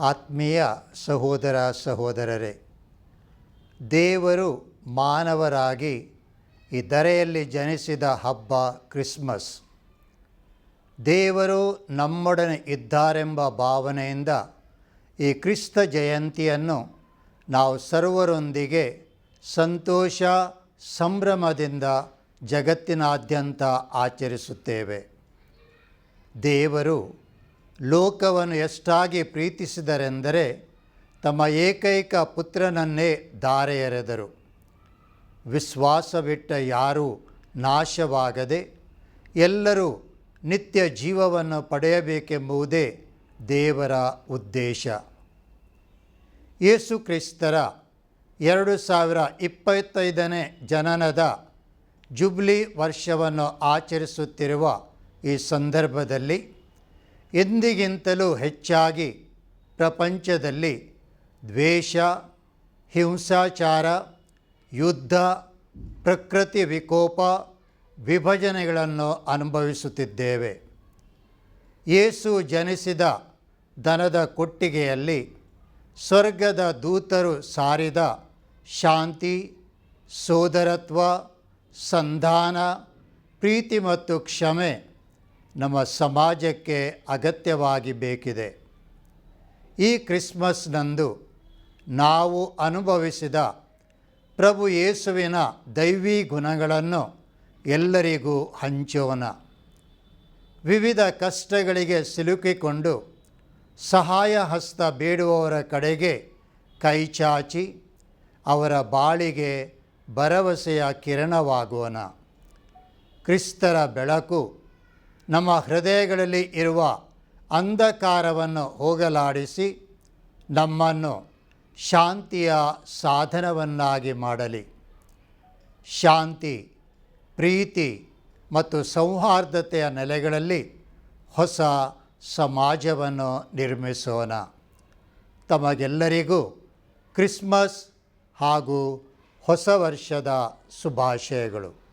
ಆತ್ಮೀಯ ಸಹೋದರ ಸಹೋದರರೇ, ದೇವರು ಮಾನವರಾಗಿ ಈ ಧರೆಯಲ್ಲಿ ಜನಿಸಿದ ಹಬ್ಬ ಕ್ರಿಸ್ಮಸ್. ದೇವರು ನಮ್ಮೊಡನೆ ಇದ್ದಾರೆಂಬ ಭಾವನೆಯಿಂದ ಈ ಕ್ರಿಸ್ತ ಜಯಂತಿಯನ್ನು ನಾವು ಸರ್ವರೊಂದಿಗೆ ಸಂತೋಷ, ಸಂಭ್ರಮದಿಂದ ಜಗತ್ತಿನಾದ್ಯಂತ ಆಚರಿಸುತ್ತೇವೆ. ದೇವರು ಲೋಕವನ್ನು ಎಷ್ಟಾಗಿ ಪ್ರೀತಿಸಿದರೆಂದರೆ ತಮ್ಮ ಏಕೈಕ ಪುತ್ರನನ್ನೇ ಧಾರೆ ಎರೆದರು ವಿಶ್ವಾಸವಿಟ್ಟ ಯಾರೂ ನಾಶವಾಗದೆ ಎಲ್ಲರೂ ನಿತ್ಯ ಜೀವವನ್ನು ಪಡೆಯಬೇಕೆಂಬುದೇ ದೇವರ ಉದ್ದೇಶ. ಯೇಸು ಕ್ರಿಸ್ತರ ಎರಡು ಸಾವಿರ ಇಪ್ಪತ್ತೈದನೇ ಜನನದ ಜುಬ್ಲಿ ವರ್ಷವನ್ನು ಆಚರಿಸುತ್ತಿರುವ ಈ ಸಂದರ್ಭದಲ್ಲಿ ಎಂದಿಗಿಂತಲೂ ಹೆಚ್ಚಾಗಿ ಪ್ರಪಂಚದಲ್ಲಿ ದ್ವೇಷ, ಹಿಂಸಾಚಾರ, ಯುದ್ಧ, ಪ್ರಕೃತಿ ವಿಕೋಪ, ವಿಭಜನೆಗಳನ್ನು ಅನುಭವಿಸುತ್ತಿದ್ದೇವೆ. ಯೇಸು ಜನಿಸಿದ ದನದ ಕೊಟ್ಟಿಗೆಯಲ್ಲಿ ಸ್ವರ್ಗದ ದೂತರು ಸಾರಿದ ಶಾಂತಿ, ಸೋದರತ್ವ, ಸಂಧಾನ, ಪ್ರೀತಿ ಮತ್ತು ಕ್ಷಮೆ ನಮ್ಮ ಸಮಾಜಕ್ಕೆ ಅಗತ್ಯವಾಗಿ ಬೇಕಿದೆ. ಈ ಕ್ರಿಸ್ಮಸ್ನಂದು ನಾವು ಅನುಭವಿಸಿದ ಪ್ರಭು ಯೇಸುವಿನ ದೈವಿ ಗುಣಗಳನ್ನು ಎಲ್ಲರಿಗೂ ಹಂಚೋಣ. ವಿವಿಧ ಕಷ್ಟಗಳಿಗೆ ಸಿಲುಕಿಕೊಂಡು ಸಹಾಯ ಹಸ್ತ ಬೇಡುವವರ ಕಡೆಗೆ ಕೈಚಾಚಿ ಅವರ ಬಾಳಿಗೆ ಭರವಸೆಯ ಕಿರಣವಾಗೋಣ. ಕ್ರಿಸ್ತರ ಬೆಳಕು ನಮ್ಮ ಹೃದಯಗಳಲ್ಲಿ ಇರುವ ಅಂಧಕಾರವನ್ನು ಹೋಗಲಾಡಿಸಿ ನಮ್ಮನ್ನು ಶಾಂತಿಯ ಸಾಧನವನ್ನಾಗಿ ಮಾಡಲಿ. ಶಾಂತಿ, ಪ್ರೀತಿ ಮತ್ತು ಸೌಹಾರ್ದತೆಯ ನೆಲೆಗಳಲ್ಲಿ ಹೊಸ ಸಮಾಜವನ್ನು ನಿರ್ಮಿಸೋಣ. ತಮಗೆಲ್ಲರಿಗೂ ಕ್ರಿಸ್ಮಸ್ ಹಾಗೂ ಹೊಸ ವರ್ಷದ ಶುಭಾಶಯಗಳು.